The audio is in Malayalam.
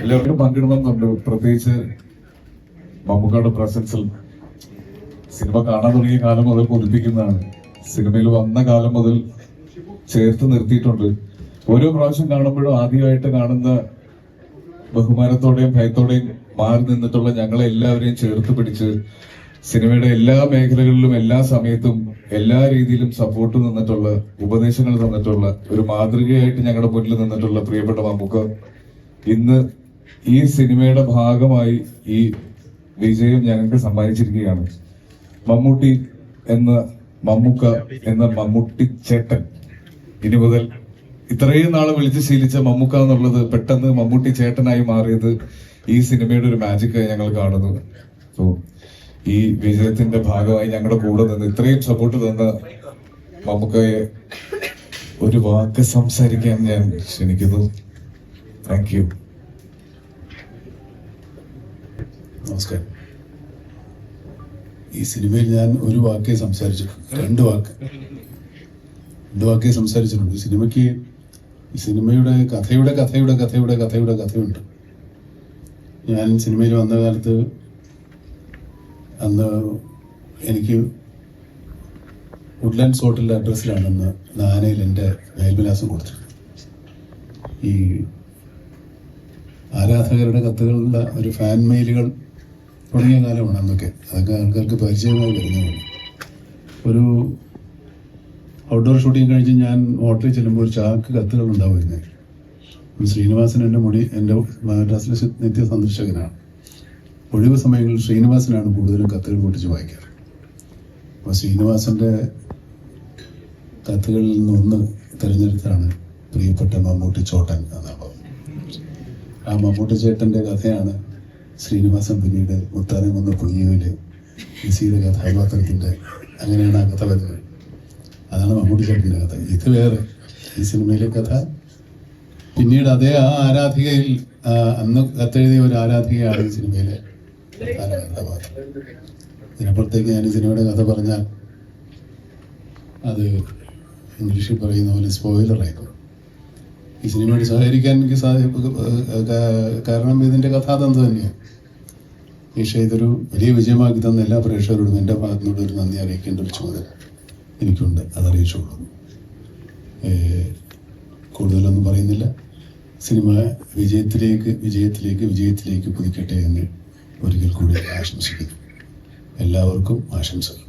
എല്ലാവർക്കും പങ്കിടണമെന്നുണ്ട് പ്രത്യേകിച്ച് മമ്മൂക്കാട് പ്രസൻസിൽ സിനിമ കാണാൻ തുടങ്ങിയ കാലം മുതൽ പൊതിപ്പിക്കുന്നതാണ്. സിനിമയിൽ വന്ന കാലം മുതൽ ചേർത്ത് നിർത്തിയിട്ടുണ്ട്. ഓരോ പ്രാവശ്യം കാണുമ്പോഴും ആദ്യമായിട്ട് കാണുന്ന ബഹുമാനത്തോടെയും ഭയത്തോടെയും മാറി നിന്നിട്ടുള്ള ഞങ്ങളെ എല്ലാവരെയും ചേർത്ത് പിടിച്ച് സിനിമയുടെ എല്ലാ മേഖലകളിലും എല്ലാ സമയത്തും എല്ലാ രീതിയിലും സപ്പോർട്ട് നിന്നിട്ടുള്ള ഉപദേശങ്ങൾ തന്നിട്ടുള്ള ഒരു മാതൃകയായിട്ട് ഞങ്ങളുടെ മുന്നിൽ നിന്നിട്ടുള്ള പ്രിയപ്പെട്ട മമ്മൂക്ക. ഇന്ന് ഈ സിനിമയുടെ ഭാഗമായി ഈ വിജയം ഞങ്ങൾക്ക് സമ്മാനിച്ചിരിക്കുകയാണ്. മമ്മൂട്ടി എന്ന മമ്മൂക്ക എന്ന മമ്മൂട്ടി ചേട്ടൻ. ഇനി മുതൽ ഇത്രയും നാൾ വിളിച്ച് ശീലിച്ച മമ്മൂക്ക എന്നുള്ളത് പെട്ടെന്ന് മമ്മൂട്ടി ചേട്ടനായി മാറിയത് ഈ സിനിമയുടെ ഒരു മാജിക്കായി ഞങ്ങൾ കാണുന്നത് സോ ഈ വിജയത്തിന്റെ ഭാഗമായി ഞങ്ങളുടെ കൂടെ നിന്ന് ഇത്രയും സപ്പോർട്ട് തന്ന മമ്മൂക്കയെ ഒരു വാക്ക് സംസാരിക്കാൻ ഞാൻ ക്ഷണിക്കുന്നു. താങ്ക് യു നമസ്കാരം. ഈ സിനിമയിൽ ഞാൻ ഒരു വാക്കേ സംസാരിച്ചിട്ടുണ്ട് രണ്ട് വാക്ക്. രണ്ട് വാക്കേ സംസാരിച്ചിട്ടുണ്ട്. ഈ സിനിമയ്ക്ക് ഈ സിനിമയുടെ കഥയുടെ കഥയുടെ കഥയുടെ കഥയുടെ കഥയുണ്ട്. ഞാൻ സിനിമയിൽ വന്ന കാലത്ത് അന്ന് എനിക്ക് വുഡ്ലാൻഡ്സ് ഹോട്ടലിന്റെ അഡ്രസ്സിലാണ് അന്ന് നാനയിൽ എന്റെ മേൽവിലാസം കൊടുത്തത് ഈ ആരാധകരുടെ കത്തുകളുള്ള ഒരു ഫാൻ മെയിലുകൾ തുടങ്ങിയ കാലമാണ് അന്നൊക്കെ. അതൊക്കെ ആൾക്കാർക്ക് പരിചയമായി വരുന്നതാണ് ഒരു ഔട്ട്ഡോർ ഷൂട്ടിംഗ് കഴിഞ്ഞ് ഞാൻ ഹോട്ടലിൽ ചെല്ലുമ്പോൾ ഒരു ചാക്ക് കത്തുകൾ ഉണ്ടാവുമായിരുന്നു ശ്രീനിവാസൻ എന്റെ മുടി എന്റെ മദ്രാസിലെ നിത്യ സന്ദർശകനാണ് ഒഴിവ് സമയങ്ങളിൽ ശ്രീനിവാസനാണ് കൂടുതലും കത്തുകൾ പൊട്ടിച്ച് വായിക്കാറ്. അപ്പോൾ ശ്രീനിവാസന്റെ കത്തുകളിൽ നിന്നൊന്ന് തിരഞ്ഞെടുത്താണ് പ്രിയപ്പെട്ട മമ്മൂട്ടി ചോട്ടൻ എന്ന ഭാവം. ആ മമ്മൂട്ടി ചേട്ടന്റെ കഥയാണ് ശ്രീനിവാസൻ പിന്നീട് മുത്താനംകുന്ന പുളിയോയിലെ ഇസിയുടെ കഥാപാത്രത്തിന്റെ അങ്ങനെയാണ് ആ കഥ വരുന്നത്. അതാണ് മമ്മൂട്ടി ചേട്ടന്റെ കഥ. ഇത് വേറെ ഈ സിനിമയിലെ കഥ. പിന്നീട് അതേ ആ ആരാധികയിൽ അന്ന് കത്തെഴുതിയ ഒരു ആരാധികയാണ് ഈ സിനിമയിലെ ഇതിനപ്പുറത്തേക്ക് ഞാൻ ഈ സിനിമയുടെ കഥ പറഞ്ഞാൽ അത് ഇംഗ്ലീഷിൽ പറയുന്ന പോലെ സ്പോയിലർ ആയിക്കോളും. ഈ സിനിമയോട് സഹകരിക്കാൻ എനിക്ക് കാരണം ഇതിന്റെ കഥാതന്ത് തന്നെയാണ് പക്ഷേ ഇതൊരു വലിയ വിജയമാക്കി തന്ന എല്ലാ പ്രേക്ഷകരോടും എന്റെ ഭാഗത്തുനിന്നുള്ള ഒരു നന്ദി അറിയിക്കേണ്ട ഒരു ചുമതല എനിക്കുണ്ട്. അതറിയിച്ചോളൂ. കൂടുതലൊന്നും പറയുന്നില്ല. സിനിമ വിജയത്തിലേക്ക് വിജയത്തിലേക്ക് വിജയത്തിലേക്ക് പുതുക്കട്ടെ എന്ന് ഒരിക്കൽ കൂടി ആശംസിക്കുന്നു. എല്ലാവർക്കും ആശംസകൾ.